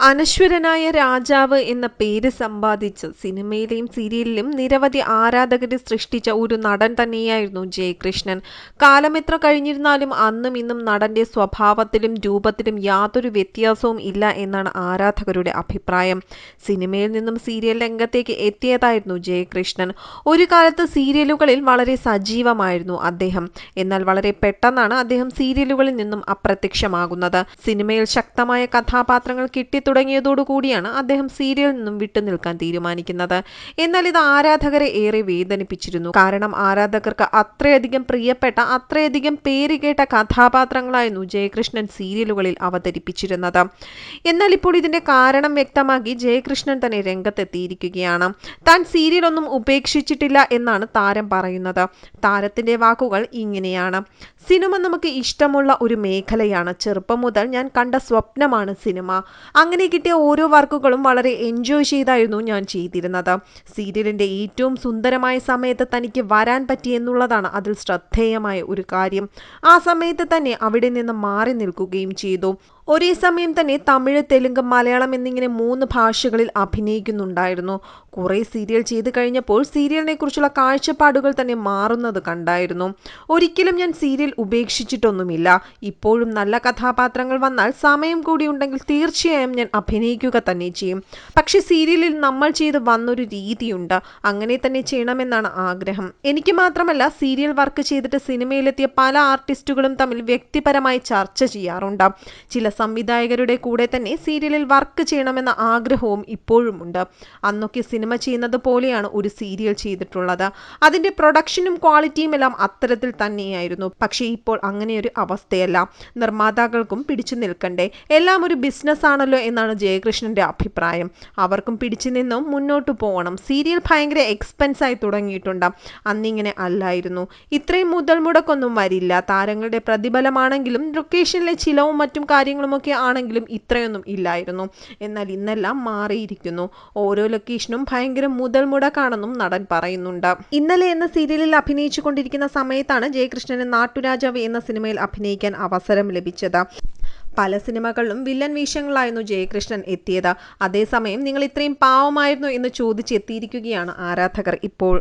അനശ്വരനായ രാജാവ് എന്ന പേര് സമ്പാദിച്ച് സിനിമയിലെയും സീരിയലിലും നിരവധി ആരാധകരെ സൃഷ്ടിച്ച ഒരു നടൻ തന്നെയായിരുന്നു ജയകൃഷ്ണൻ. കാലമെത്ര കഴിഞ്ഞിരുന്നാലും അന്നും ഇന്നും നടന്റെ സ്വഭാവത്തിലും രൂപത്തിലും യാതൊരു വ്യത്യാസവും ഇല്ല എന്നാണ് ആരാധകരുടെ അഭിപ്രായം. സിനിമയിൽ നിന്നും സീരിയൽ രംഗത്തേക്ക് എത്തിയതായിരുന്നു ജയകൃഷ്ണൻ. ഒരു കാലത്ത് സീരിയലുകളിൽ വളരെ സജീവമായിരുന്നു അദ്ദേഹം. എന്നാൽ വളരെ പെട്ടെന്നാണ് അദ്ദേഹം സീരിയലുകളിൽ നിന്നും അപ്രത്യക്ഷമാകുന്നത്. സിനിമയിൽ ശക്തമായ കഥാപാത്രങ്ങൾ കിട്ടി തുടങ്ങിയതോടുകൂടിയാണ് അദ്ദേഹം സീരിയലിൽ നിന്നും വിട്ടുനിൽക്കാൻ തീരുമാനിക്കുന്നത്. എന്നാൽ ഇത് ആരാധകരെ ഏറെ വേദനിപ്പിച്ചിരുന്നു. കാരണം ആരാധകർക്ക് അത്രയധികം പ്രിയപ്പെട്ട അത്രയധികം പേര് കേട്ട കഥാപാത്രങ്ങളായിരുന്നു ജയകൃഷ്ണൻ സീരിയലുകളിൽ അവതരിപ്പിച്ചിരുന്നത്. എന്നാൽ ഇപ്പോൾ ഇതിന്റെ കാരണം വ്യക്തമാക്കി ജയകൃഷ്ണൻ തന്നെ രംഗത്തെത്തിയിരിക്കുകയാണ്. താൻ സീരിയലൊന്നും ഉപേക്ഷിച്ചിട്ടില്ല എന്നാണ് താരം പറയുന്നത്. താരത്തിന്റെ വാക്കുകൾ ഇങ്ങനെയാണ്. സിനിമ നമുക്ക് ഇഷ്ടമുള്ള ഒരു മേഖലയാണ്. ചെറുപ്പം മുതൽ ഞാൻ കണ്ട സ്വപ്നമാണ് സിനിമ. അങ്ങനെ കിട്ടിയ ഓരോ വർക്കുകളും വളരെ എൻജോയ് ചെയ്തായിരുന്നു ഞാൻ ചെയ്തിരുന്നത്. സീരിയലിന്റെ ഏറ്റവും സുന്ദരമായ സമയത്ത് തനിക്ക് വരാൻ പറ്റിയെന്നുള്ളതാണ് അതിൽ ശ്രദ്ധേയമായ ഒരു കാര്യം. ആ സമയത്ത് തന്നെ അവിടെ നിന്ന് മാറി നിൽക്കുകയും ചെയ്തു. ഒരേ സമയം തന്നെ തമിഴ് തെലുങ്ക് മലയാളം എന്നിങ്ങനെ മൂന്ന് ഭാഷകളിൽ അഭിനയിക്കുന്നുണ്ടായിരുന്നു. കുറേ സീരിയൽ ചെയ്ത് കഴിഞ്ഞപ്പോൾ സീരിയലിനെ കുറിച്ചുള്ള കാഴ്ചപ്പാടുകൾ തന്നെ മാറുന്നത് കണ്ടായിരുന്നു. ഒരിക്കലും ഞാൻ സീരിയൽ ഉപേക്ഷിച്ചിട്ടൊന്നുമില്ല. ഇപ്പോഴും നല്ല കഥാപാത്രങ്ങൾ വന്നാൽ സമയം കൂടി ഉണ്ടെങ്കിൽ തീർച്ചയായും ഞാൻ അഭിനയിക്കുക തന്നെ ചെയ്യും. പക്ഷേ സീരിയലിൽ നമ്മൾ ചെയ്ത് വന്നൊരു രീതിയുണ്ട്. അങ്ങനെ തന്നെ ചെയ്യണമെന്നാണ് ആഗ്രഹം. എനിക്ക് മാത്രമല്ല സീരിയൽ വർക്ക് ചെയ്തിട്ട് സിനിമയിലെത്തിയ പല ആർട്ടിസ്റ്റുകളും തമ്മിൽ വ്യക്തിപരമായി ചർച്ച ചെയ്യാറുണ്ട്. ചില സംവിധായകരുടെ കൂടെ തന്നെ സീരിയലിൽ വർക്ക് ചെയ്യണമെന്ന ആഗ്രഹവും ഇപ്പോഴുമുണ്ട്. അന്നൊക്കെ സിനിമ ചെയ്യുന്നത് പോലെയാണ് ഒരു സീരിയൽ ചെയ്തിട്ടുള്ളത്. അതിന്റെ പ്രൊഡക്ഷനും ക്വാളിറ്റിയും എല്ലാം അത്തരത്തിൽ തന്നെയായിരുന്നു. പക്ഷേ ഇപ്പോൾ അങ്ങനെയൊരു അവസ്ഥയല്ല. നിർമ്മാതാക്കൾക്കും പിടിച്ചു നിൽക്കണ്ടേ. എല്ലാം ഒരു ബിസിനസ് ആണല്ലോ എന്നാണ് ജയകൃഷ്ണന്റെ അഭിപ്രായം. അവർക്കും പിടിച്ചു നിന്നും മുന്നോട്ട് പോകണം. സീരിയൽ ഭയങ്കര എക്സ്പെൻസ് ആയി തുടങ്ങിയിട്ടുണ്ട്. അന്നിങ്ങനെ അല്ലായിരുന്നു. ഇത്രയും മുതൽ മുടക്കൊന്നും വരില്ല. താരങ്ങളുടെ പ്രതിഫലമാണെങ്കിലും ലൊക്കേഷനിലെ ചിലവും മറ്റും കാര്യങ്ങളുമൊക്കെ ആണെങ്കിലും ഇത്രയൊന്നും ഇല്ലായിരുന്നു. എന്നാൽ ഇന്നെല്ലാം മാറിയിരിക്കുന്നു. ഓരോ ലൊക്കേഷനും ഭയങ്കര മുതൽ മുടക്കാണെന്നും നടൻ പറയുന്നുണ്ട്. ഇന്നലെ എന്ന സീരിയലിൽ അഭിനയിച്ചു കൊണ്ടിരിക്കുന്ന സമയത്താണ് ജയകൃഷ്ണന് നാട്ടുരാജാവ് എന്ന സിനിമയിൽ അഭിനയിക്കാൻ അവസരം ലഭിച്ചത്. പല സിനിമകളിലും വില്ലൻ വേഷങ്ങളായിരുന്നു ജയകൃഷ്ണൻ എത്തിയത്. അതേസമയം നിങ്ങൾ ഇത്രയും പാവമായിരുന്നു എന്ന് ചോദിച്ചെത്തിയിരിക്കുകയാണ് ആരാധകർ ഇപ്പോൾ.